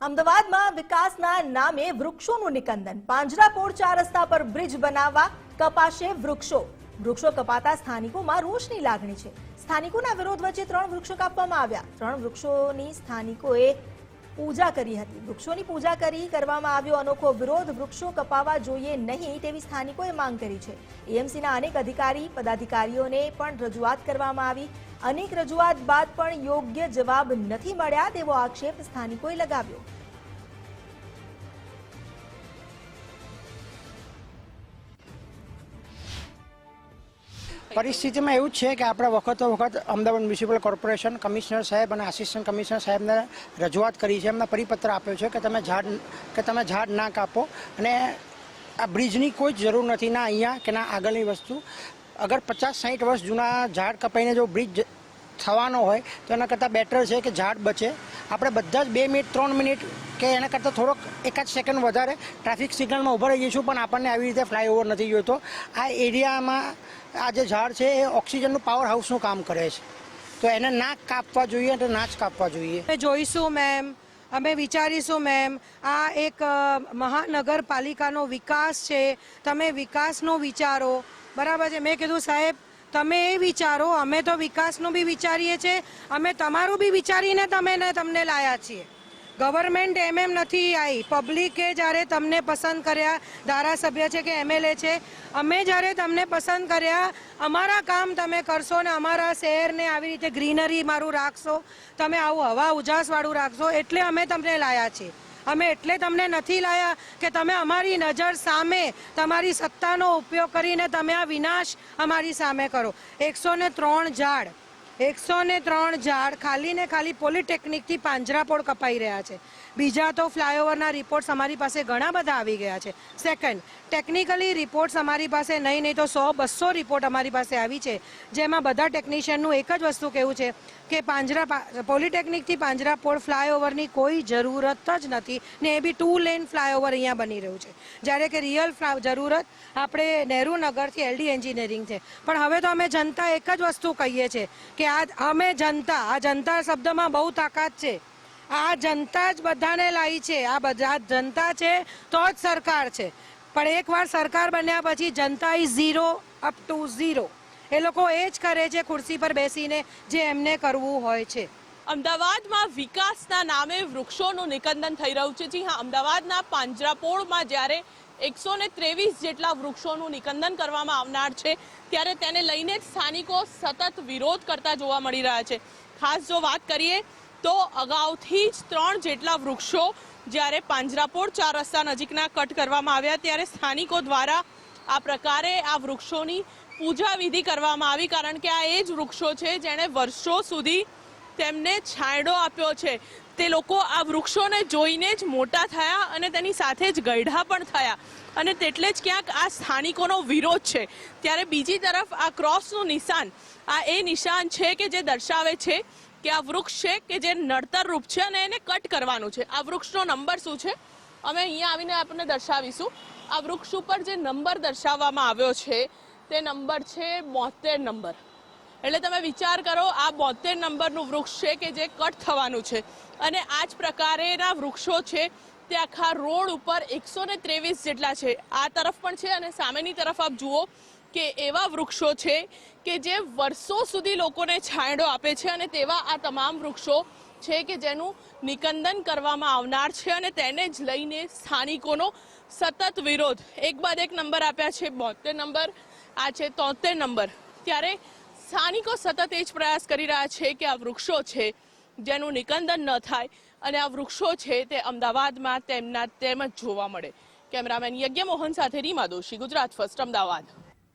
અમદાવાદમાં વિકાસના નામે વૃક્ષોનું નિકંદન. પાંજરાપોળ ચાર રસ્તા પર બ્રિજ બનાવવા કપાશે વૃક્ષો. વૃક્ષો કપાતા સ્થાનિકોમાં રોષની લાગણી છે. સ્થાનિકોના વિરોધ વચ્ચે ત્રણ વૃક્ષો કાપવામાં આવ્યા. ત્રણ વૃક્ષોની સ્થાનિકોએ પૂજા કરી હતી. વૃક્ષોની પૂજા કરી કરવામાં આવ્યો અનોખો વિરોધ વૃક્ષો કપાવા જોઈએ નહીં તેવી સ્થાનિકોએ માંગ કરી છે. એએમસીના અનેક અધિકારી, પદાધિકારીઓને પણ રજૂઆત કરવામાં આવી. અનેક રજૂઆત બાદ પણ યોગ્ય જવાબ નથી મળ્યા તેવો આક્ષેપ સ્થાનિકોએ લગાવ્યો. પરિસ્થિતિમાં એવું છે કે આપણે વખતો વખત અમદાવાદ મ્યુનિસિપલ કોર્પોરેશન કમિશનર સાહેબ અને આસિસ્ટન્ટ કમિશનર સાહેબને રજૂઆત કરી છે, એમને પરિપત્ર આપ્યો છે કે તમે ઝાડ, કે તમે ઝાડ ના કાપો. અને આ બ્રિજની કોઈ જ જરૂર નથી, ના અહીંયા કે ના આગળની વસ્તુ. અગર પચાસ સાઠ વર્ષ જૂના ઝાડ કપાઈને જો બ્રિજ થવાનો હોય, તો એના કરતાં બેટર છે કે ઝાડ બચે. આપણે બધા જ બે મિનિટ, ત્રણ મિનિટ કે એના કરતાં થોડોક એકાદ સેકન્ડ વધારે ટ્રાફિક સિગ્નલમાં ઊભા રહી જઈશું, પણ આપણને આવી રીતે ફ્લાયઓવર નથી જોઈતો. આ એરિયામાં આ જે ઝાડ છે, એ ઓક્સિજનનું પાવર હાઉસનું કામ કરે છે. તો એને ના કાપવા જોઈએ તો ના જ કાપવા જોઈએ. જોઈશું મેમ અમે વિચારીશું મેમ આ એક મહાનગરપાલિકાનો વિકાસ છે. તમે વિકાસનો વિચારો. બરાબર છે? મેં કીધું, સાહેબ, તમે એ વિચારો. અમે તો વિકાસનું બી વિચારીએ છીએ. અમે તમારું બી વિચારીને તમે તમને લાયા છીએ. ગવર્મેન્ટ એમ એમ નથી આવી પબ્લિકે જ્યારે તમને પસંદ કર્યા, ધારાસભ્ય છે કે એમએલએ છે, અમે જ્યારે તમને પસંદ કર્યા, અમારા કામ તમે કરશો ને અમારા શહેરને આવી રીતે ગ્રીનરી મારું રાખશો, તમે આવું હવા ઉજાસવાળું રાખશો, એટલે અમે તમને લાયા છીએ. અમે એટલે તમને નથી લાયા કે તમે અમારી નજર સામે તમારી સત્તાનો ઉપયોગ કરીને તમે આ વિનાશ અમારી સામે કરો. એકસો ત્રણ ઝાડ એકસો ને ત્રણ ઝાડ ખાલી ને ખાલી પોલિટેકનિકથી પાંજરાપોળ કપાઈ રહ્યા છે. બીજા તો ફ્લાયઓવરના રિપોર્ટ્સ અમારી પાસે ઘણા બધા આવી ગયા છે. સેકન્ડ ટેકનિકલી રિપોર્ટ્સ અમારી પાસે નહીં નહીં તો સો બસો રિપોર્ટ અમારી પાસે આવી છે. જેમાં બધા ટેકનિશિયનનું એક જ વસ્તુ કહેવું છે કે પાંજરા પોલિટેકનિકથી પાંજરાપોળ ફ્લાયઓવરની કોઈ જરૂરત જ નથી ને એ બી ટુ લેન ફ્લાયઓવર અહીંયા બની રહ્યું છે. જ્યારે કે રિયલ જરૂરત આપણે નહેરુ નગરથી એલડી એન્જિનિયરિંગ છે. પણ હવે તો અમે જનતા એક જ વસ્તુ કહીએ છીએ કે આ અમે જનતા, આ જનતા શબ્દમાં બહુ તાકાત છે. આ જનતા જ બધાને લાવી છે. આ બધા જનતા છે તો જ સરકાર છે. પણ એકવાર સરકાર બન્યા પછી જનતા is zero, up to zero. એ લોકો એ જ કરે છે ખુરશી પર બેસીને જે એમને કરવું હોય છે. અમદાવાદમાં વિકાસના નામે વૃક્ષોનું નિકંદન થઈ રહ્યું છે. જી હા, અમદાવાદના પાંજરાપોળમાં જ્યારે એકસો ને ત્રેવીસ જેટલા વૃક્ષોનું નિકંદન કરવામાં આવનાર છે. ત્યારે તેને લઈને જ સ્થાનિકો સતત વિરોધ કરતા જોવા મળી રહ્યા છે. ખાસ જો વાત કરીએ તો અગાઉથી જ ત્રણ જેટલા વૃક્ષો જ્યારે પાંજરાપોળ ચાર રસ્તા નજીકના કટ કરવામાં આવ્યા, ત્યારે સ્થાનિકો દ્વારા આ પ્રકારે આ વૃક્ષોની પૂજા વિધિ કરવામાં આવી. કારણ કે આ એ જ વૃક્ષો છે જેણે વર્ષો સુધી તેમને છાંયડો આપ્યો છે. તે લોકો આ વૃક્ષોને જોઈને જ મોટા થયા અને તેની સાથે જ ગયઢા પણ થયા. અને તેટલે જ ક્યાંક આ સ્થાનિકોનો વિરોધ છે. ત્યારે બીજી તરફ આ ક્રોસનું નિશાન, આ એ નિશાન છે કે જે દર્શાવે છે કે આ વૃક્ષ છે કે જે નડતર રૂપ છે અને એને કટ કરવાનું છે. આ વૃક્ષનો નંબર શું છે? અમે અહીંયા આવીને આપણને દર્શાવીશું. આ વૃક્ષ ઉપર જે નંબર દર્શાવવામાં આવ્યો છે, તે નંબર છે બોતેર નંબર. એટલે તમે વિચાર કરો, આ બોતેર નંબરનું વૃક્ષ છે કે જે કટ થવાનું છે. અને આ જ પ્રકારેના વૃક્ષો છે, તે આખા રોડ ઉપર એકસો ને ત્રેવીસ જેટલા છે. આ તરફ પણ છે અને સામેની તરફ આપ જુઓ કે એવા વૃક્ષો છે કે જે વર્ષો સુધી લોકોને છાંયડો આપે છે અને તેવા આ તમામ વૃક્ષો છે કે જેનું નિકંદન કરવામાં આવનાર છે અને તેને જ લઈને સ્થાનિકોનો સતત વિરોધ. એક બાદ એક નંબર આપ્યા છે, બોતેર નંબર, આ છે તોતેર નંબર. ત્યારે સ્થાનિકો સતત એ જ પ્રયાસ કરી રહ્યા છે કે આ વૃક્ષો છે, જેનું નિકંદન ન થાય અને આ વૃક્ષો છે તે અમદાવાદમાં તેમના તેમ જ જોવા મળે. કેમેરામેન યજ્ઞ મોહન સાથે રીમા દોશી, ગુજરાત ફર્સ્ટ, અમદાવાદ.